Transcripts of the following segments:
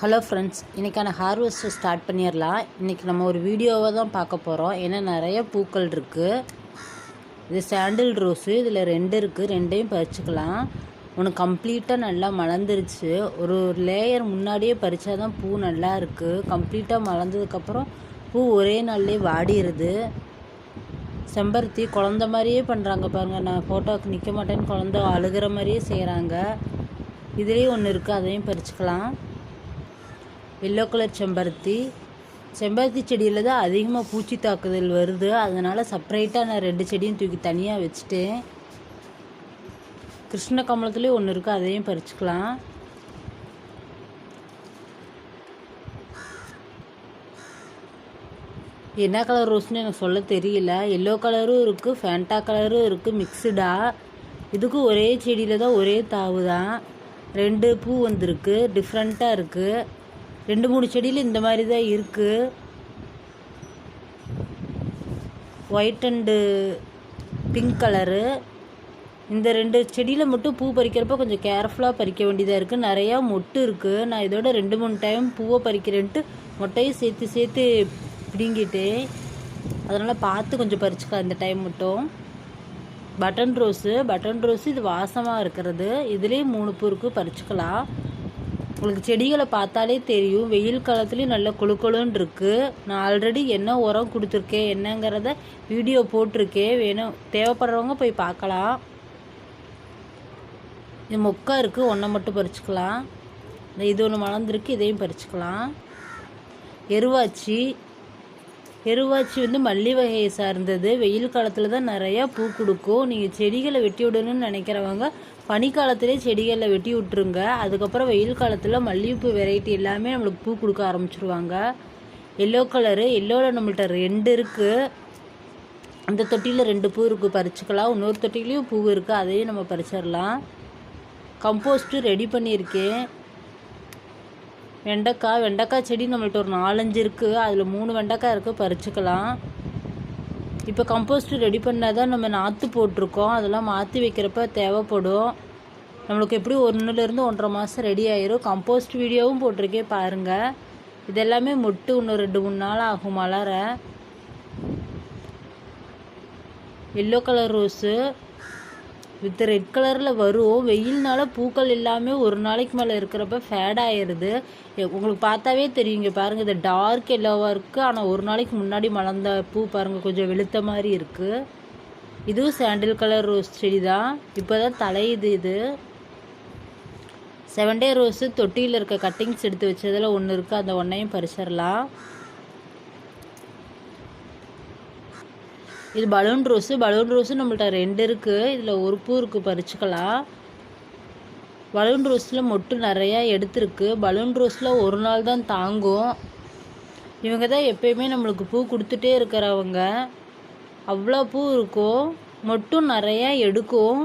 Hello friends இன்றைக்கான harvest start பண்ணிடலாம் இன்றைக்கி நம்ம ஒரு வீடியோவை தான் பார்க்க போகிறோம் ஏன்னா நிறைய பூக்கள் இருக்குது இது சாண்டில் ரோஸு இதில் ரெண்டு இருக்குது ரெண்டையும் பறிச்சுக்கலாம். ஒன்று கம்ப்ளீட்டாக நல்லா மலர்ந்துருச்சு. ஒரு லேயர் முன்னாடியே பறித்தா தான் பூ நல்லா இருக்குது கம்ப்ளீட்டாக மலர்ந்ததுக்கப்புறம் பூ ஒரே நாள்லேயே வாடிடுது செம்பருத்தி குழந்த மாதிரியே பண்ணுறாங்க பாருங்கள் நான் ஃபோட்டோவுக்கு நிற்க மாட்டேன்னு குழந்த அழுகிற மாதிரியே செய்கிறாங்க இதுலேயும் ஒன்று இருக்குது அதையும் பறிச்சுக்கலாம். எல்லோ கலர் செம்பருத்தி. செம்பருத்தி செடியில் தான் அதிகமாக பூச்சி தாக்குதல் வருது. அதனால் செப்பரேட்டாக நான் ரெண்டு செடியும் தூக்கி தனியாக வச்சுட்டேன். கிருஷ்ண கமலத்துலேயும் ஒன்று இருக்குது அதையும் பறிச்சுக்கலாம். என்ன கலர் ரோஸ்னு எனக்கு சொல்ல தெரியல. எல்லோ கலரும் இருக்குது ஃபேண்டா கலரும் இருக்குது மிக்சடாக இதுக்கும் ஒரே செடியில் தான் ஒரே தாவு தான் ரெண்டு பூ வந்திருக்கு டிஃப்ரெண்ட்டாக இருக்குது ரெண்டு மூணு செடியில் இந்த மாதிரி தான் இருக்குது ஒயிட் அண்டு பிங்க் கலரு இந்த ரெண்டு செடியில் மட்டும் பூ பறிக்கிறப்ப கொஞ்சம் கேர்ஃபுல்லாக பறிக்க வேண்டியதாக இருக்குது நிறையா மொட்டு இருக்குது நான் இதோட ரெண்டு மூணு டைம் பூவை பறிக்கிறேன்ட்டு மொட்டையும் சேர்த்து சேர்த்து பிடுங்கிட்டேன். அதனால் பார்த்து கொஞ்சம் பறிச்சுக்கலாம் இந்த டைம் மட்டும். பட்டன் ரோஸு பட்டன் ரோஸு இது வாசமாக இருக்கிறது. இதுலேயும் மூணு பூருக்கு பறிச்சுக்கலாம். உங்களுக்கு செடிகளை பார்த்தாலே தெரியும். வெயில் காலத்துலேயும் நல்ல குழுக்கொழுன்னு இருக்குது நான் ஆல்ரெடி என்ன உரம் கொடுத்துருக்கேன் என்னங்கிறத வீடியோ போட்டிருக்கேன். வேணும் தேவைப்படுறவங்க போய் பார்க்கலாம். இது மொக்கா இருக்குது ஒன்றை மட்டும் பறிச்சுக்கலாம். இந்த இது ஒன்று மலர்ந்துருக்கு இதையும் பறிச்சுக்கலாம். எருவாச்சி. எருவாச்சி வந்து மல்லி வகையை சார்ந்தது. வெயில் காலத்தில் தான் நிறையா பூ கொடுக்கும். நீங்கள் செடிகளை வெட்டி விடணும்னு நினைக்கிறவங்க பனிக்காலத்திலே செடிகளில் வெட்டி விட்டுருங்க. அதுக்கப்புறம் வெயில் காலத்தில் மல்லிகைப்பூ வெரைட்டி எல்லாமே நம்மளுக்கு பூ கொடுக்க ஆரம்பிச்சிருவாங்க. எல்லோ கலரு எல்லோவில் நம்மள்கிட்ட ரெண்டு இருக்குது அந்த தொட்டியில் ரெண்டு பூ இருக்குது பறிச்சுக்கலாம். இன்னொரு தொட்டிலையும் பூ இருக்குது அதையும் நம்ம பறிச்சிடலாம். கம்போஸ்ட்டு ரெடி பண்ணியிருக்கேன். வெண்டைக்காய் வெண்டைக்காய் செடி நம்மள்ட்ட ஒரு நாலஞ்சு இருக்குது அதில் மூணு வெண்டைக்காய் இருக்குது பறிச்சுக்கலாம். இப்போ கம்போஸ்ட்டு ரெடி பண்ணால் தான் நம்ம நாற்று போட்டிருக்கோம். அதெல்லாம் மாற்றி வைக்கிறப்ப தேவைப்படும். நம்மளுக்கு எப்படி ஒன்றுலேருந்து ஒன்றரை மாதம் ரெடி ஆயிரும். கம்போஸ்ட் வீடியோவும் போட்டிருக்கேன் பாருங்கள் இதெல்லாமே மொட்டு இன்னும் ரெண்டு மூணு நாள் ஆகும் மலர. Yellow colour rose with red கலரில் வரும். வெயில்னால பூக்கள் எல்லாமே ஒரு நாளைக்கு மேலே இருக்கிறப்ப ஃபேட் ஆயிடுது உங்களுக்கு பார்த்தாவே தெரியும். இங்கே பாருங்கள் இது டார்க் எல்லோவாக இருக்குது ஆனால் ஒரு நாளைக்கு முன்னாடி மலர்ந்த பூ பாருங்கள் கொஞ்சம் வெளுத்த மாதிரி இருக்குது இதுவும் சாண்டில் கலர் ரோஸ் செடி தான். இப்போ தான் தலையுது இது. செவன் டே ரோஸு தொட்டியில் இருக்க கட்டிங்ஸ் எடுத்து வச்சதில் ஒன்று இருக்குது அந்த ஒன்றையும் பறிச்சிடலாம். இது பலூன் ரோஸு. பலூன் ரோஸு நம்மள்ட்ட ரெண்டு இருக்குது இதில் ஒரு பூ இருக்குது பறிச்சுக்கலாம் பலூன் ரோஸில் மொட்டு நிறையா எடுத்துருக்கு. பலூன் ரோஸில் ஒரு நாள் தான் தாங்கும். இவங்க தான் எப்பயுமே நம்மளுக்கு பூ கொடுத்துட்டே இருக்கிறவங்க. அவ்வளோ பூ இருக்கும் மொட்டும் நிறையா எடுக்கும்.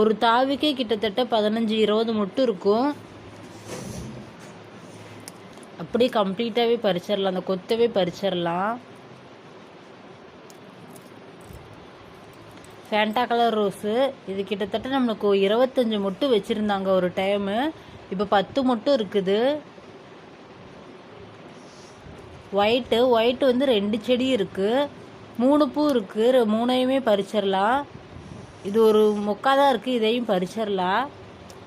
ஒரு தாவிக்கே கிட்டத்தட்ட பதினஞ்சு இருபது மொட்டு இருக்கும். அப்படியே கம்ப்ளீட்டாகவே பறிச்சிடலாம். அந்த கொத்தவே பறிச்சிடலாம். ஃபேண்டா கலர் ரோஸு இது கிட்டத்தட்ட நம்மளுக்கு இருபத்தஞ்சி மொட்டு வச்சுருந்தாங்க ஒரு டைமு இப்போ பத்து மொட்டும் இருக்குது. ஒயிட்டு ஒயிட்டு வந்து ரெண்டு செடி இருக்குது மூணு பூ இருக்குது மூணையுமே பறிச்சிடலாம் இது ஒரு மொக்காக தான் இருக்குது இதையும் பறிச்சிடலாம்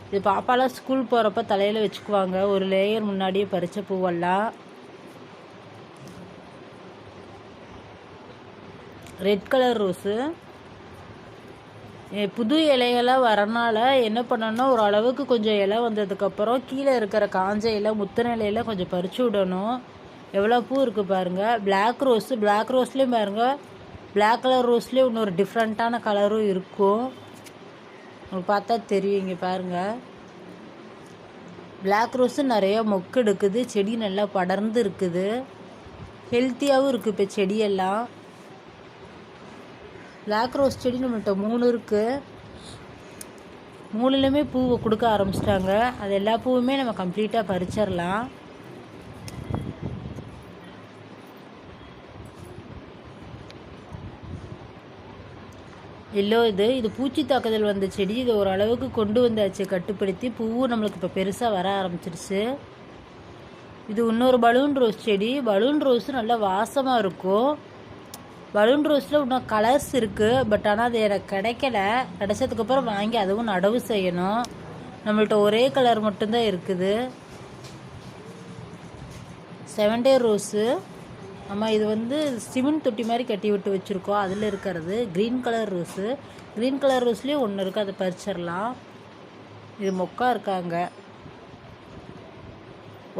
இது பாப்பாலாம் ஸ்கூல் போகிறப்ப தலையில் வச்சுக்குவாங்க. ஒரு லேயர் முன்னாடியே பறித்த பூவெல்லாம். ரெட் கலர் ரோஸு புது இலையெல்லாம் வரனால என்ன பண்ணணும்னா ஒரு அளவுக்கு கொஞ்சம் இலை வந்ததுக்கப்புறம் கீழே இருக்கிற காஞ்ச இலை முத்தின இலையில கொஞ்சம் பறிச்சு விடணும். எவ்வளோ பூ இருக்குது பாருங்கள் பிளாக் ரோஸு பிளாக் ரோஸ்லேயும் பாருங்கள் பிளாக் கலர் ரோஸ்லேயும் இன்னொரு டிஃப்ரெண்ட்டான கலரும் இருக்கும். உங்களுக்கு பார்த்தா தெரியும் இங்கே பாருங்கள் பிளாக் ரோஸு நிறையா மொக்கு எடுக்குது. செடி நல்லா படர்ந்து இருக்குது. ஹெல்த்தியாகவும் இருக்குது இப்போ செடியெல்லாம். பிளாக் ரோஸ் செடி நம்மள்கிட்ட மூணு இருக்குது மூணுலேயுமே பூவை கொடுக்க ஆரம்பிச்சிட்டாங்க. அது எல்லா பூவுமே நம்ம கம்ப்ளீட்டாக பறிச்சிடலாம் எல்லோ இது. இது பூச்சி தாக்குதல் வந்த செடி. இது ஓரளவுக்கு கொண்டு வந்தாச்சு. கட்டுப்படுத்தி பூவும் நம்மளுக்கு இப்போ பெருசாக வர ஆரம்பிச்சிருச்சு. இது இன்னொரு பலூன் ரோஸ் செடி. பலூன் ரோஸ் நல்லா வாசமாக இருக்கும். பலூன் ரோஸில் இன்னும் கலர்ஸ் இருக்குது பட் ஆனால் அது எனக்கு கிடைக்கல. கிடைச்சதுக்கப்புறம் வாங்கி அதுவும் நடவு செய்யணும். நம்மள்ட்ட ஒரே கலர் மட்டும்தான் இருக்குது. செவன்டே ரோஸு ஆமாம் இது வந்து சிமெண்ட் தொட்டி மாதிரி கட்டி விட்டு வச்சுருக்கோம். அதில் இருக்கிறது green colour rose green colour ரோஸ்லேயும் ஒன்று இருக்குது அதை பறிச்சிடலாம். இது மொக்கா இருக்காங்க.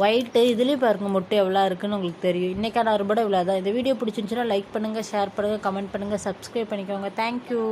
ஒயிட்டு இதுலேயும் பாருங்கள் மொட்டை எவ்வளோ இருக்குன்னு உங்களுக்கு தெரியும். இன்றைக்கான அறுபடை இவ்வளோ தான் இந்த வீடியோ பிடிச்சிருந்துச்சுன்னா லைக் பண்ணுங்கள் ஷேர் பண்ணுங்கள் கமெண்ட் பண்ணுங்கள் சப்ஸ்கிரைப் பண்ணிக்கோங்க. தேங்க்யூ